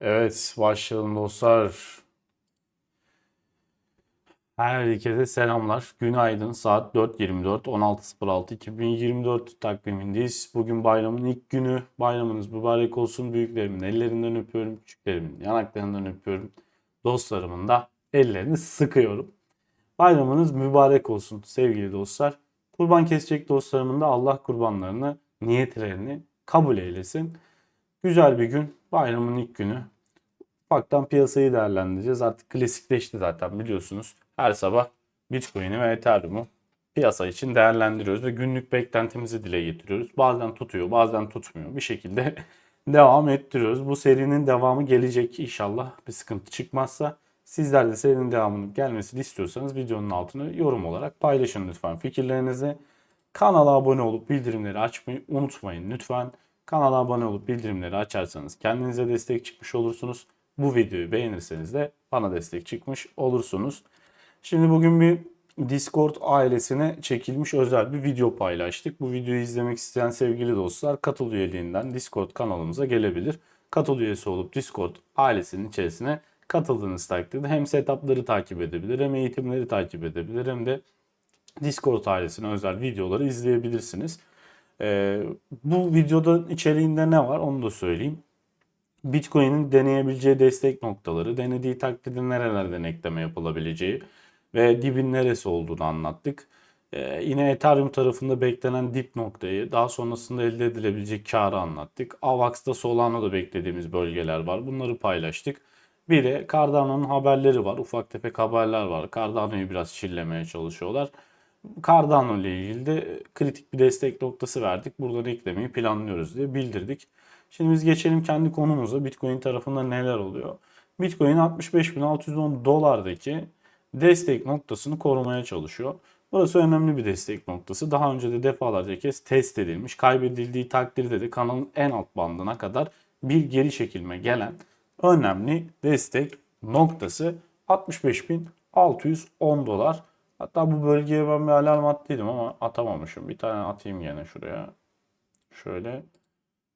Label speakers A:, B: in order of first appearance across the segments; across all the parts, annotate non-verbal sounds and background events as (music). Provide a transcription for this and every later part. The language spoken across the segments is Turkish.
A: Evet, başlayalım dostlar. Herkese selamlar. Günaydın. Saat 4.24, 16.06, 2024 takvimindeyiz. Bugün bayramın ilk günü. Bayramınız mübarek olsun. Büyüklerimin ellerinden öpüyorum. Küçüklerimin yanaklarından öpüyorum. Dostlarımın da ellerini sıkıyorum. Bayramınız mübarek olsun sevgili dostlar. Kurban kesecek dostlarımın da Allah kurbanlarını, niyetlerini kabul eylesin. Güzel bir gün. Bayramın ilk günü. Ufaktan piyasayı değerlendireceğiz. Artık klasikleşti zaten biliyorsunuz. Her sabah Bitcoin'i ve Ethereum'u piyasa için değerlendiriyoruz ve günlük beklentimizi dile getiriyoruz. Bazen tutuyor, bazen tutmuyor. Bir şekilde (laughs) devam ettiriyoruz. Bu serinin devamı gelecek inşallah. Bir sıkıntı çıkmazsa. Sizler de serinin devamının gelmesini istiyorsanız videonun altına yorum olarak paylaşın lütfen fikirlerinizi. Kanala abone olup bildirimleri açmayı unutmayın lütfen. Kanala abone olup bildirimleri açarsanız kendinize destek çıkmış olursunuz. Bu videoyu beğenirseniz de bana destek çıkmış olursunuz. Şimdi bugün bir Discord ailesine çekilmiş özel bir video paylaştık. Bu videoyu izlemek isteyen sevgili dostlar katıl üyeliğinden Discord kanalımıza gelebilir. Katıl üyesi olup Discord ailesinin içerisine katıldığınız takdirde hem setupları takip edebilir hem eğitimleri takip edebilir hem de Discord ailesine özel videoları izleyebilirsiniz. Ee, bu videoda içeriğinde ne var onu da söyleyeyim. Bitcoin'in deneyebileceği destek noktaları, denediği takdirde nerelerden ekleme yapılabileceği ve dibin neresi olduğunu anlattık. Ee, yine Ethereum tarafında beklenen dip noktayı, daha sonrasında elde edilebilecek karı anlattık. Avax'ta Solano'da beklediğimiz bölgeler var. Bunları paylaştık. Bir de Cardano'nun haberleri var. Ufak tefek haberler var. Cardano'yu biraz çillemeye çalışıyorlar. Cardano ile ilgili de kritik bir destek noktası verdik. Buradan eklemeyi planlıyoruz diye bildirdik. Şimdi biz geçelim kendi konumuza. Bitcoin tarafında neler oluyor? Bitcoin 65.610 dolardaki destek noktasını korumaya çalışıyor. Burası önemli bir destek noktası. Daha önce de defalarca kez test edilmiş. Kaybedildiği takdirde de kanalın en alt bandına kadar bir geri çekilme gelen önemli destek noktası 65.610 dolar. Hatta bu bölgeye ben bir alarm attıydım ama atamamışım. Bir tane atayım gene şuraya. Şöyle.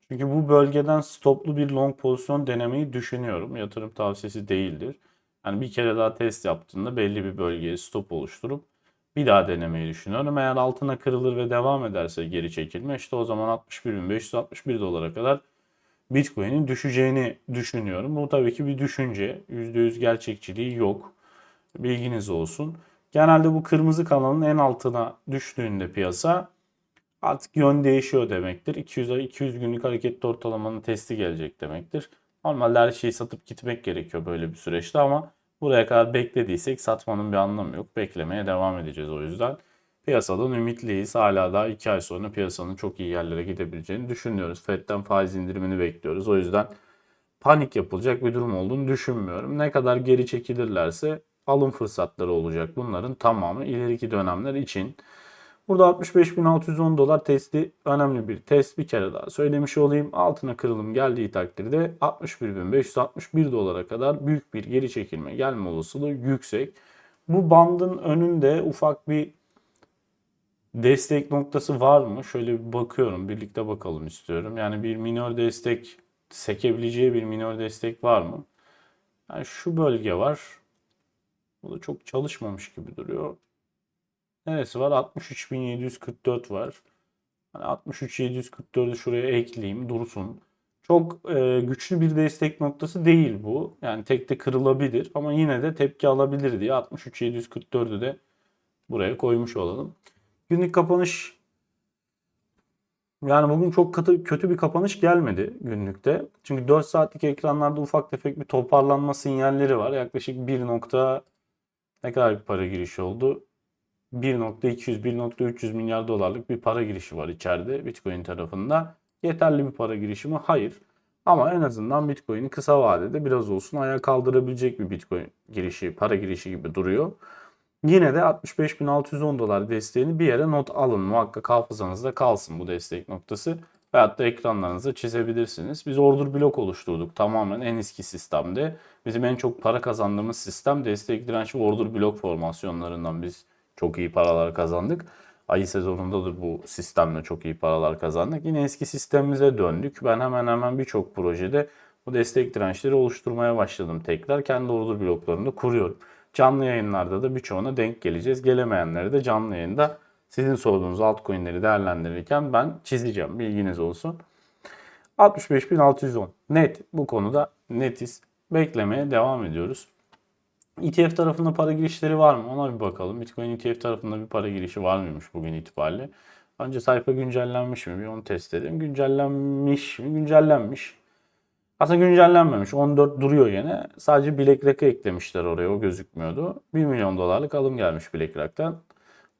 A: Çünkü bu bölgeden stoplu bir long pozisyon denemeyi düşünüyorum. Yatırım tavsiyesi değildir. Yani bir kere daha test yaptığında belli bir bölgeye stop oluşturup bir daha denemeyi düşünüyorum. Eğer altına kırılır ve devam ederse geri çekilme işte o zaman 61.561 dolara kadar Bitcoin'in düşeceğini düşünüyorum. Bu tabii ki bir düşünce. %100 gerçekçiliği yok. Bilginiz olsun. Genelde bu kırmızı kanalın en altına düştüğünde piyasa artık yön değişiyor demektir. 200 200 günlük hareketli ortalamanın testi gelecek demektir. Normalde her şeyi satıp gitmek gerekiyor böyle bir süreçte ama buraya kadar beklediysek satmanın bir anlamı yok. Beklemeye devam edeceğiz o yüzden. Piyasadan ümitliyiz. Hala daha 2 ay sonra piyasanın çok iyi yerlere gidebileceğini düşünüyoruz. Fed'den faiz indirimini bekliyoruz. O yüzden panik yapılacak bir durum olduğunu düşünmüyorum. Ne kadar geri çekilirlerse alım fırsatları olacak bunların tamamı ileriki dönemler için. Burada 65.610 dolar testi önemli bir test. Bir kere daha söylemiş olayım. Altına kırılım geldiği takdirde 61.561 dolara kadar büyük bir geri çekilme gelme olasılığı yüksek. Bu bandın önünde ufak bir destek noktası var mı? Şöyle bir bakıyorum. Birlikte bakalım istiyorum. Yani bir minor destek sekebileceği bir minor destek var mı? Yani şu bölge var. Bu da çok çalışmamış gibi duruyor. Neresi var? 63.744 var. Hani 63.744'ü şuraya ekleyeyim dursun. Çok e, güçlü bir destek noktası değil bu. Yani tek de kırılabilir ama yine de tepki alabilir diye 63.744'ü de buraya koymuş olalım. Günlük kapanış yani bugün çok katı, kötü bir kapanış gelmedi günlükte. Çünkü 4 saatlik ekranlarda ufak tefek bir toparlanma sinyalleri var. Yaklaşık 1 nokta ne kadar bir para girişi oldu? 1.200-1.300 milyar dolarlık bir para girişi var içeride Bitcoin tarafında. Yeterli bir para girişi mi? Hayır. Ama en azından Bitcoin'i kısa vadede biraz olsun ayağa kaldırabilecek bir Bitcoin girişi, para girişi gibi duruyor. Yine de 65.610 dolar desteğini bir yere not alın. Muhakkak hafızanızda kalsın bu destek noktası. Veyahut da ekranlarınıza çizebilirsiniz. Biz order blok oluşturduk tamamen en eski sistemde. Bizim en çok para kazandığımız sistem destek direnç order blok formasyonlarından biz çok iyi paralar kazandık. Ayı sezonundadır bu sistemle çok iyi paralar kazandık. Yine eski sistemimize döndük. Ben hemen hemen birçok projede bu destek dirençleri oluşturmaya başladım tekrar. Kendi order bloklarını da kuruyorum. Canlı yayınlarda da birçoğuna denk geleceğiz. Gelemeyenleri de canlı yayında sizin sorduğunuz altcoin'leri değerlendirirken ben çizeceğim. Bilginiz olsun. 65.610 net bu konuda netiz. Beklemeye devam ediyoruz. ETF tarafında para girişleri var mı? Ona bir bakalım. Bitcoin ETF tarafında bir para girişi var mıymış bugün itibariyle? Önce sayfa güncellenmiş mi? Bir onu test edelim. Güncellenmiş mi? Güncellenmiş. Aslında güncellenmemiş. 14 duruyor yine. Sadece BlackRock'ı eklemişler oraya. O gözükmüyordu. 1 milyon dolarlık alım gelmiş BlackRock'tan.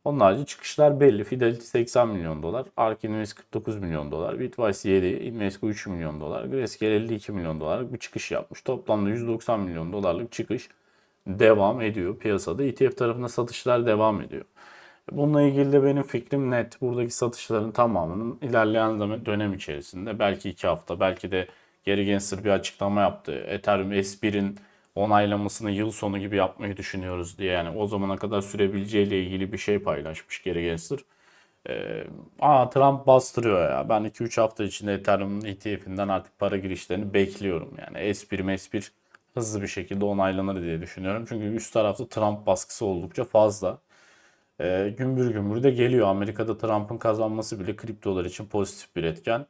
A: Onun harici çıkışlar belli. Fidelity 80 milyon dolar. Ark Invest 49 milyon dolar. Bitwise 7, Invesco 3 milyon dolar. Grayscale 52 milyon dolarlık bir çıkış yapmış. Toplamda 190 milyon dolarlık çıkış devam ediyor piyasada. ETF tarafında satışlar devam ediyor. Bununla ilgili de benim fikrim net. Buradaki satışların tamamının ilerleyen dönem içerisinde belki 2 hafta belki de Gary Gensler bir açıklama yaptı. Ethereum S1'in onaylamasını yıl sonu gibi yapmayı düşünüyoruz diye yani o zamana kadar sürebileceğiyle ilgili bir şey paylaşmış Gary Gensler. Ee, aa Trump bastırıyor ya. Ben 2-3 hafta içinde Ethereum'un ETF'inden artık para girişlerini bekliyorum. Yani S1, S1 hızlı bir şekilde onaylanır diye düşünüyorum. Çünkü üst tarafta Trump baskısı oldukça fazla. Ee, gümbür gümbür de geliyor. Amerika'da Trump'ın kazanması bile kriptolar için pozitif bir etken.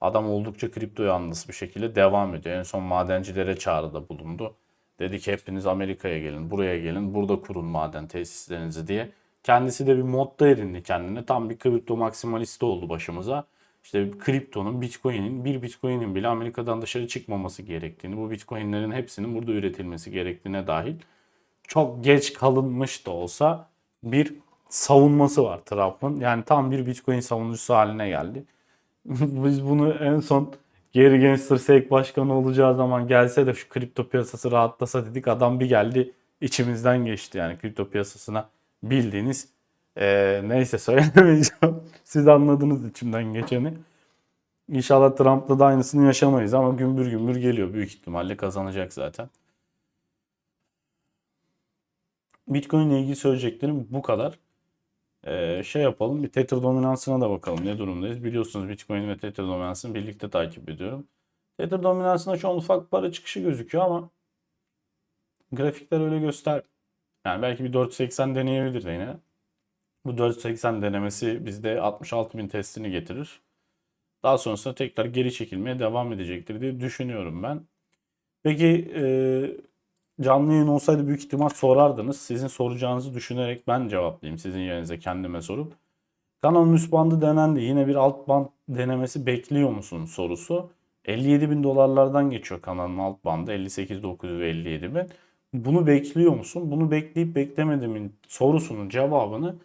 A: Adam oldukça kripto yanlısı bir şekilde devam ediyor. En son madencilere çağrıda bulundu. Dedi ki hepiniz Amerika'ya gelin, buraya gelin, burada kurun maden tesislerinizi diye. Kendisi de bir modda edindi kendine. Tam bir kripto maksimalisti oldu başımıza. İşte kriptonun, bitcoin'in, bir bitcoin'in bile Amerika'dan dışarı çıkmaması gerektiğini, bu bitcoin'lerin hepsinin burada üretilmesi gerektiğine dahil çok geç kalınmış da olsa bir savunması var Trump'ın. Yani tam bir bitcoin savunucusu haline geldi. (laughs) Biz bunu en son Gary Gensler SEC başkanı olacağı zaman gelse de şu kripto piyasası rahatlasa dedik. Adam bir geldi içimizden geçti yani kripto piyasasına bildiğiniz eee, neyse söylemeyeceğim. (laughs) Siz anladınız içimden geçeni. İnşallah Trump'la da aynısını yaşamayız ama gümbür gümbür geliyor. Büyük ihtimalle kazanacak zaten. Bitcoin ile ilgili söyleyeceklerim bu kadar. Ee, şey yapalım bir Tether dominansına da bakalım ne durumdayız. Biliyorsunuz Bitcoin ve Tether dominansını birlikte takip ediyorum. Tether dominansında şu an ufak para çıkışı gözüküyor ama grafikler öyle göster. Yani belki bir 480 deneyebilir de yine. Bu 480 denemesi bizde 66.000 testini getirir. Daha sonrasında tekrar geri çekilmeye devam edecektir diye düşünüyorum ben. Peki e, canlı yayın olsaydı büyük ihtimal sorardınız. Sizin soracağınızı düşünerek ben cevaplayayım sizin yerinize kendime sorup. Kanalın üst bandı denendi. Yine bir alt band denemesi bekliyor musun sorusu. 57 bin dolarlardan geçiyor kanalın alt bandı. 58 900 ve 57 bin. Bunu bekliyor musun? Bunu bekleyip beklemediğimin sorusunun cevabını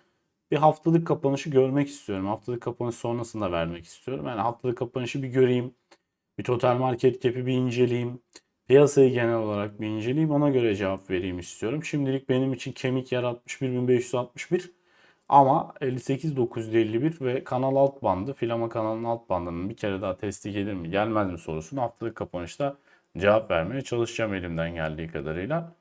A: bir haftalık kapanışı görmek istiyorum. Haftalık kapanış sonrasında vermek istiyorum. Yani haftalık kapanışı bir göreyim. Bir total market cap'i bir inceleyeyim. Piyasayı genel olarak bir inceleyeyim. Ona göre cevap vereyim istiyorum. Şimdilik benim için kemik yer 61.561 ama 58.951 ve kanal alt bandı, filama kanalının alt bandının bir kere daha testi gelir mi gelmez mi sorusunu haftalık kapanışta cevap vermeye çalışacağım elimden geldiği kadarıyla.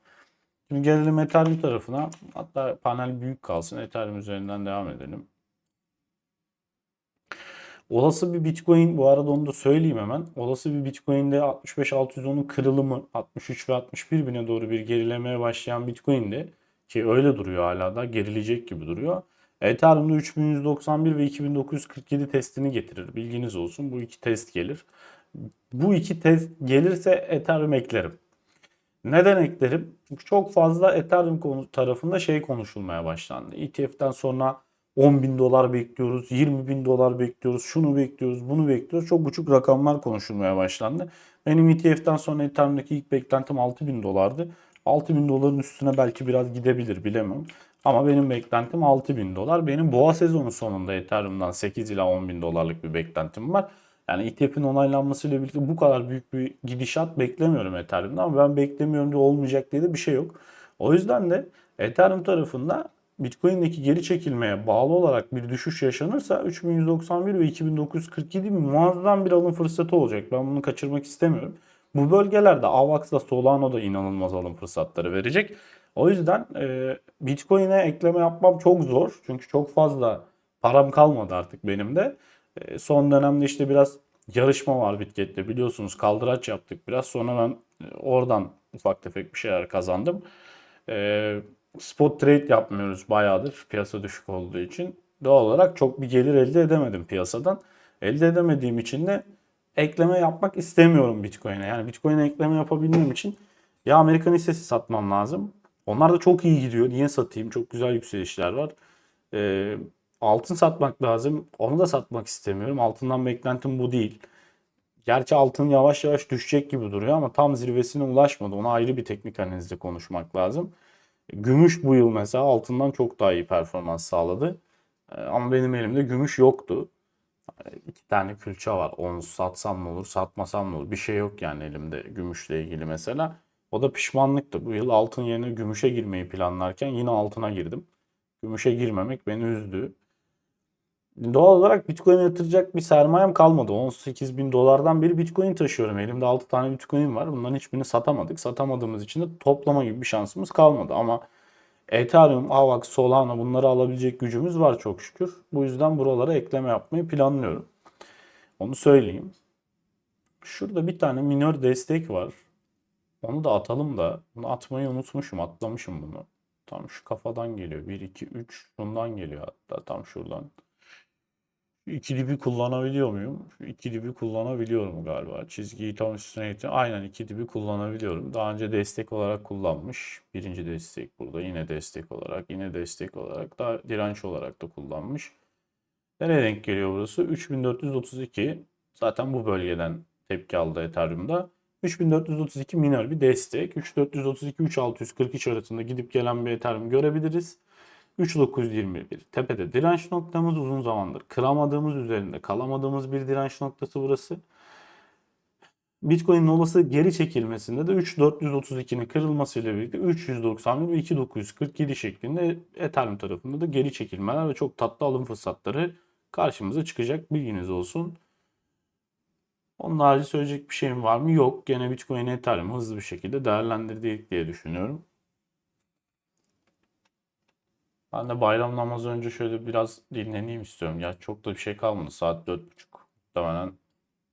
A: Şimdi gelelim Ethereum tarafına. Hatta panel büyük kalsın. Ethereum üzerinden devam edelim. Olası bir Bitcoin bu arada onu da söyleyeyim hemen. Olası bir Bitcoin'de 65-610'un kırılımı 63 ve 61 bine doğru bir gerilemeye başlayan Bitcoin'de ki öyle duruyor hala da gerilecek gibi duruyor. Ethereum'da 3191 ve 2947 testini getirir. Bilginiz olsun. Bu iki test gelir. Bu iki test gelirse Ethereum eklerim. Neden eklerim? Çünkü çok fazla Ethereum tarafında şey konuşulmaya başlandı. ETF'den sonra 10 bin dolar bekliyoruz, 20 bin dolar bekliyoruz, şunu bekliyoruz, bunu bekliyoruz. Çok buçuk rakamlar konuşulmaya başlandı. Benim ETF'den sonra Ethereum'daki ilk beklentim 6 bin dolardı. 6 bin doların üstüne belki biraz gidebilir bilemem. Ama benim beklentim 6 bin dolar. Benim boğa sezonu sonunda Ethereum'dan 8 ila 10 bin dolarlık bir beklentim var. Yani ETF'in onaylanmasıyla birlikte bu kadar büyük bir gidişat beklemiyorum Ethereum'dan ama ben beklemiyorum diye olmayacak diye de bir şey yok. O yüzden de Ethereum tarafında Bitcoin'deki geri çekilmeye bağlı olarak bir düşüş yaşanırsa 3191 ve 2947 muazzam bir alım fırsatı olacak. Ben bunu kaçırmak istemiyorum. Bu bölgelerde AVAX'da Solano'da inanılmaz alım fırsatları verecek. O yüzden e, Bitcoin'e ekleme yapmam çok zor. Çünkü çok fazla param kalmadı artık benim de. E, son dönemde işte biraz yarışma var Bitket'te biliyorsunuz kaldıraç yaptık biraz. Sonra ben e, oradan ufak tefek bir şeyler kazandım. E, spot trade yapmıyoruz bayağıdır piyasa düşük olduğu için. Doğal olarak çok bir gelir elde edemedim piyasadan. Elde edemediğim için de ekleme yapmak istemiyorum Bitcoin'e. Yani Bitcoin'e ekleme yapabilmem için ya Amerikan hissesi satmam lazım. Onlar da çok iyi gidiyor. Niye satayım? Çok güzel yükselişler var. Ee, altın satmak lazım. Onu da satmak istemiyorum. Altından beklentim bu değil. Gerçi altın yavaş yavaş düşecek gibi duruyor ama tam zirvesine ulaşmadı. Ona ayrı bir teknik analizde konuşmak lazım. Gümüş bu yıl mesela altından çok daha iyi performans sağladı. Ee, ama benim elimde gümüş yoktu. İki tane külçe var. Onu satsam ne olur, satmasam ne olur. Bir şey yok yani elimde gümüşle ilgili mesela. O da pişmanlıktı. Bu yıl altın yerine gümüşe girmeyi planlarken yine altına girdim. Gümüşe girmemek beni üzdü. Doğal olarak Bitcoin'e yatıracak bir sermayem kalmadı. 18 bin dolardan beri Bitcoin taşıyorum. Elimde 6 tane Bitcoin var. Bunların hiçbirini satamadık. Satamadığımız için de toplama gibi bir şansımız kalmadı. Ama Ethereum, AVAX, Solana bunları alabilecek gücümüz var çok şükür. Bu yüzden buralara ekleme yapmayı planlıyorum. Onu söyleyeyim. Şurada bir tane minör destek var. Onu da atalım da. Bunu atmayı unutmuşum. Atlamışım bunu. Tam şu kafadan geliyor. 1, 2, 3. Şundan geliyor hatta. Tam şuradan. Şu iki dibi kullanabiliyor muyum? Şu iki dibi kullanabiliyorum galiba. Çizgiyi tam üstüne getir. Aynen iki dibi kullanabiliyorum. Daha önce destek olarak kullanmış. Birinci destek burada. Yine destek olarak. Yine destek olarak. Daha direnç olarak da kullanmış. Nereye denk geliyor burası? 3432. Zaten bu bölgeden tepki aldı Ethereum'da. 3432 minor bir destek. 3432 3643 arasında gidip gelen bir Ethereum görebiliriz. 3921 tepede direnç noktamız uzun zamandır kıramadığımız üzerinde kalamadığımız bir direnç noktası burası. Bitcoin'in olası geri çekilmesinde de 3432'nin kırılmasıyla birlikte 391 ve 2947 şeklinde Ethereum tarafında da geri çekilmeler ve çok tatlı alım fırsatları karşımıza çıkacak bilginiz olsun. Onun harici söyleyecek bir şeyim var mı? Yok. Gene Bitcoin Ethereum hızlı bir şekilde değerlendirdik diye düşünüyorum. Ben de bayram namazı önce şöyle biraz dinleneyim istiyorum. Ya çok da bir şey kalmadı. Saat 4.30. Muhtemelen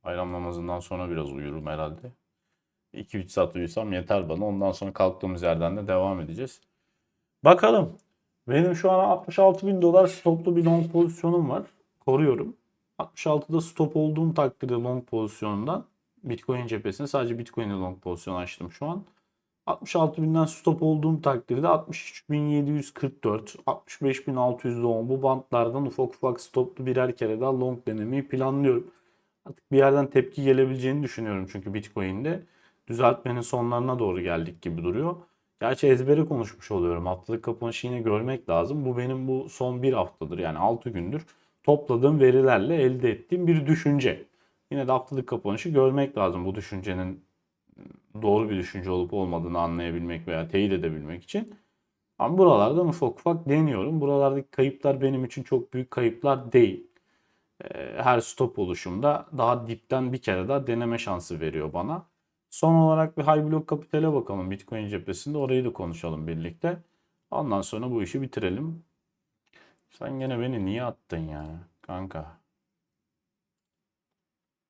A: bayram namazından sonra biraz uyurum herhalde. 2-3 saat uyusam yeter bana. Ondan sonra kalktığımız yerden de devam edeceğiz. Bakalım. Benim şu an 66 bin dolar stoplu bir long pozisyonum var. Koruyorum. 66'da stop olduğum takdirde long pozisyonundan Bitcoin cephesine sadece Bitcoin'e long pozisyon açtım şu an. 66 binden stop olduğum takdirde 63.744, 65.610 bu bantlardan ufak ufak stoplu birer kere daha long denemeyi planlıyorum. Artık bir yerden tepki gelebileceğini düşünüyorum çünkü Bitcoin'de düzeltmenin sonlarına doğru geldik gibi duruyor. Gerçi ezbere konuşmuş oluyorum. Haftalık kapanışı yine görmek lazım. Bu benim bu son bir haftadır yani 6 gündür topladığım verilerle elde ettiğim bir düşünce. Yine de haftalık kapanışı görmek lazım bu düşüncenin doğru bir düşünce olup olmadığını anlayabilmek veya teyit edebilmek için. Ama buralardan ufak ufak deniyorum. Buralardaki kayıplar benim için çok büyük kayıplar değil. Ee, her stop oluşumda daha dipten bir kere daha deneme şansı veriyor bana. Son olarak bir high block kapitale bakalım Bitcoin cephesinde. Orayı da konuşalım birlikte. Ondan sonra bu işi bitirelim. Sen gene beni niye attın ya kanka?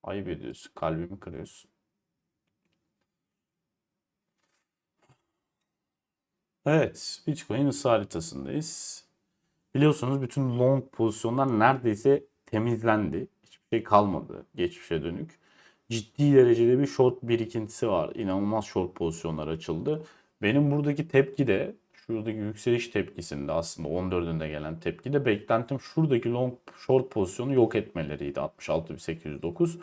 A: Ayıp ediyorsun. Kalbimi kırıyorsun. Evet, Bitcoin ısı haritasındayız. Biliyorsunuz bütün long pozisyonlar neredeyse temizlendi. Hiçbir şey kalmadı geçmişe dönük. Ciddi derecede bir short birikintisi var. İnanılmaz short pozisyonlar açıldı. Benim buradaki tepki de şuradaki yükseliş tepkisinde aslında 14'ünde gelen tepki de beklentim şuradaki long short pozisyonu yok etmeleriydi 66.809.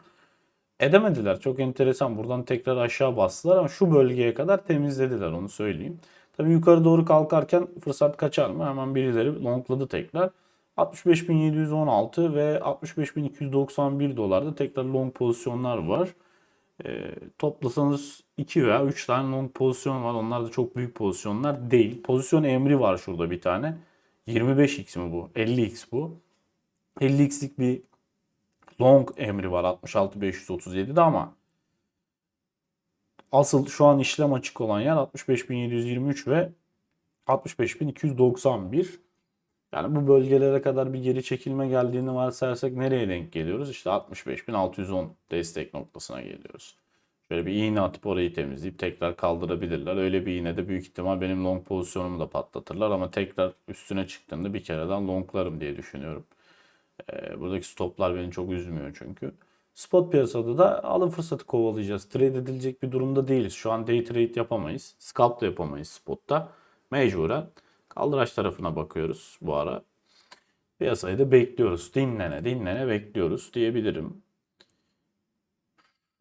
A: Edemediler. Çok enteresan. Buradan tekrar aşağı bastılar ama şu bölgeye kadar temizlediler onu söyleyeyim. Tabii yukarı doğru kalkarken fırsat kaçar mı? Hemen birileri longladı tekrar. 65.716 ve 65.291 dolarda tekrar long pozisyonlar var. E, toplasanız 2 veya 3 tane long pozisyon var. Onlar da çok büyük pozisyonlar değil. Pozisyon emri var şurada bir tane. 25x mi bu? 50x bu. 50x'lik bir long emri var 66.537'de ama asıl şu an işlem açık olan yer 65.723 ve 65.291. Yani bu bölgelere kadar bir geri çekilme geldiğini varsayarsak nereye denk geliyoruz? İşte 65.610 destek noktasına geliyoruz. Şöyle bir iğne atıp orayı temizleyip tekrar kaldırabilirler. Öyle bir iğne de büyük ihtimal benim long pozisyonumu da patlatırlar ama tekrar üstüne çıktığında bir kereden longlarım diye düşünüyorum. Ee, buradaki stoplar beni çok üzmüyor çünkü. Spot piyasada da alım fırsatı kovalayacağız. Trade edilecek bir durumda değiliz. Şu an day trade yapamayız. Scalp da yapamayız spotta. Mecburen kaldıraç tarafına bakıyoruz bu ara. Piyasayı da bekliyoruz. Dinlene dinlene bekliyoruz diyebilirim.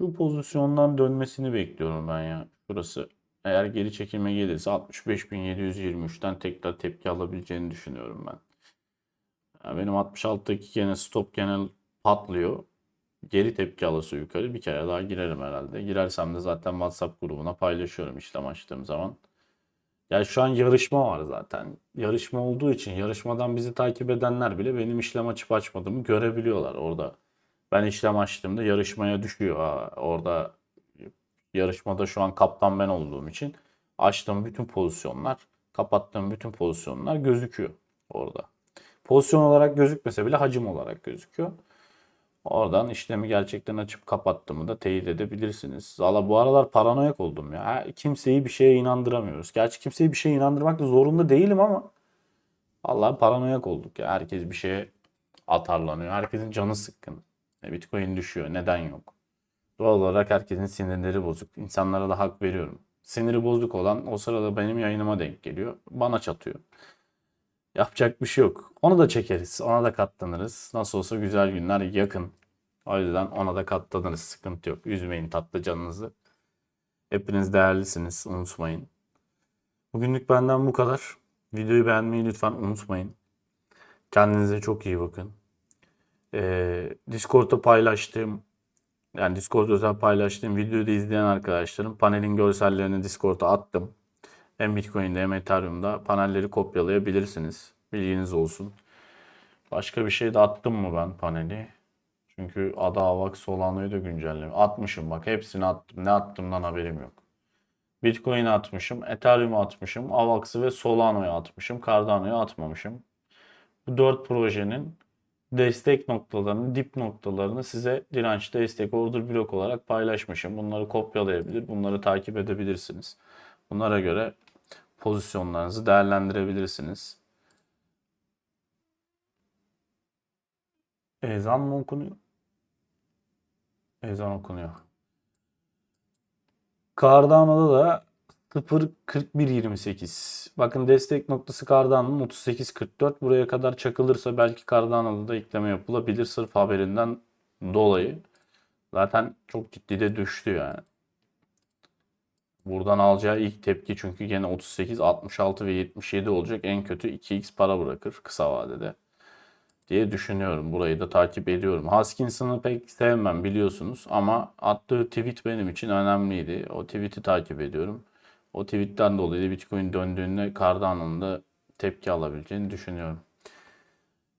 A: Bu pozisyondan dönmesini bekliyorum ben ya. Burası eğer geri çekilme gelirse 65.723'ten tekrar tepki alabileceğini düşünüyorum ben. Ya benim 66'daki gene stop genel patlıyor. Geri tepki alası yukarı bir kere daha girerim herhalde. Girersem de zaten WhatsApp grubuna paylaşıyorum işlem açtığım zaman. Ya şu an yarışma var zaten. Yarışma olduğu için yarışmadan bizi takip edenler bile benim işlem açıp açmadığımı görebiliyorlar orada. Ben işlem açtığımda yarışmaya düşüyor. Ha, orada yarışmada şu an kaptan ben olduğum için açtığım bütün pozisyonlar, kapattığım bütün pozisyonlar gözüküyor orada. Pozisyon olarak gözükmese bile hacim olarak gözüküyor. Oradan işlemi gerçekten açıp kapattığımı da teyit edebilirsiniz. Valla bu aralar paranoyak oldum ya. Kimseyi bir şeye inandıramıyoruz. Gerçi kimseyi bir şeye inandırmak da zorunda değilim ama Allah paranoyak olduk ya. Herkes bir şeye atarlanıyor. Herkesin canı sıkkın. E, Bitcoin düşüyor. Neden yok? Doğal olarak herkesin sinirleri bozuk. İnsanlara da hak veriyorum. Siniri bozuk olan o sırada benim yayınıma denk geliyor. Bana çatıyor. Yapacak bir şey yok. Onu da çekeriz. Ona da katlanırız. Nasıl olsa güzel günler yakın. O yüzden ona da katlanırız. Sıkıntı yok. Üzmeyin tatlı canınızı. Hepiniz değerlisiniz. Unutmayın. Bugünlük benden bu kadar. Videoyu beğenmeyi lütfen unutmayın. Kendinize çok iyi bakın. Ee, Discord'da paylaştığım yani Discord özel paylaştığım videoyu da izleyen arkadaşlarım panelin görsellerini Discord'a attım. Hem Bitcoin'de hem Ethereum'da panelleri kopyalayabilirsiniz. Bilginiz olsun. Başka bir şey de attım mı ben paneli? Çünkü Ada, Avax, Solano'yu da güncelleme. Atmışım bak hepsini attım. Ne attığımdan haberim yok. Bitcoin'i atmışım, Ethereum'u atmışım, Avax'ı ve Solano'yu atmışım, Cardano'yu atmamışım. Bu dört projenin destek noktalarını, dip noktalarını size direnç, destek, order blok olarak paylaşmışım. Bunları kopyalayabilir, bunları takip edebilirsiniz. Bunlara göre pozisyonlarınızı değerlendirebilirsiniz. Ezan mı okunuyor? Ezan okunuyor. Cardano'da da 0.4128. Bakın destek noktası Cardano'nun 38.44. Buraya kadar çakılırsa belki Cardano'da da ekleme yapılabilir sırf haberinden dolayı. Zaten çok ciddi de düştü yani. Buradan alacağı ilk tepki çünkü gene 38, 66 ve 77 olacak. En kötü 2x para bırakır kısa vadede diye düşünüyorum. Burayı da takip ediyorum. Haskinson'ı pek sevmem biliyorsunuz ama attığı tweet benim için önemliydi. O tweet'i takip ediyorum. O tweetten dolayı da Bitcoin döndüğünde Cardano'nun da tepki alabileceğini düşünüyorum.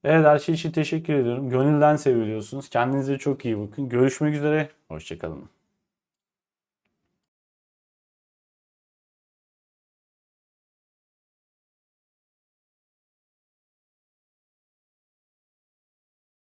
A: Evet her şey için teşekkür ediyorum. Gönülden seviliyorsunuz. Kendinize çok iyi bakın. Görüşmek üzere. Hoşçakalın.